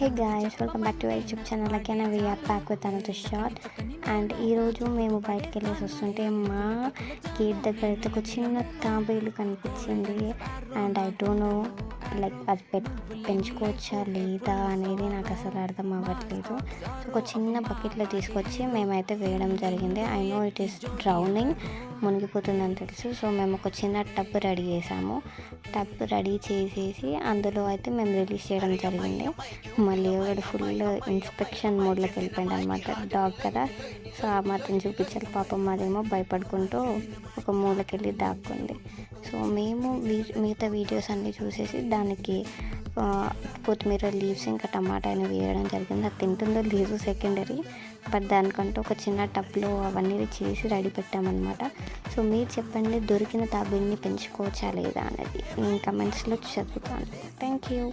Hey guys welcome back to YouTube channel again we're back with another short and ఈరోజు మేము బయటకు వెళ్ళేసి వస్తుంటే మా గేట్ దగ్గర అయితే ఒక చిన్న తాబేలు కనిపించింది. And I don't know like అది పె పెంచుకోవచ్చా లేదా అనేది నాకు అసలు అర్థం అవ్వట్లేదు. ఒక చిన్న బకెట్లో తీసుకొచ్చి మేమైతే వేయడం జరిగింది. I know it is drowning మునిగిపోతుందని తెలుసు. సో మేము ఒక చిన్న టబ్ రెడీ చేసాము. టబ్ రెడీ చేసేసి అందులో అయితే మేము రిలీజ్ చేయడం జరిగింది. మళ్ళీ ఒకడు ఫుల్ ఇన్స్పెక్షన్ మోడ్లోకి వెళ్ళిపోయింది అనమాట డాగ్ కదా. సో ఆ మాత్రం చూపించాలి. పాపం మాదేమో భయపడుకుంటూ ఒక మూలకెళ్ళి దాక్కుంది. మిగతా వీడియోస్ అన్నీ చూసేసి దానికి కొత్తిమీర లీవ్స్ ఇంకా టమాటా అని వేయడం జరిగింది. అది తింటుందో లేదు సెకండరీ. బట్ దానికంటూ ఒక చిన్న టబ్లో అవన్నీ చేసి రెడీ పెట్టామన్నమాట. సో మీరు చెప్పండి దొరికిన తాబేల్ని పెంచుకోవచ్చా లేదా అనేది. నేను కమెంట్స్లో చదువుతాను. Thank you.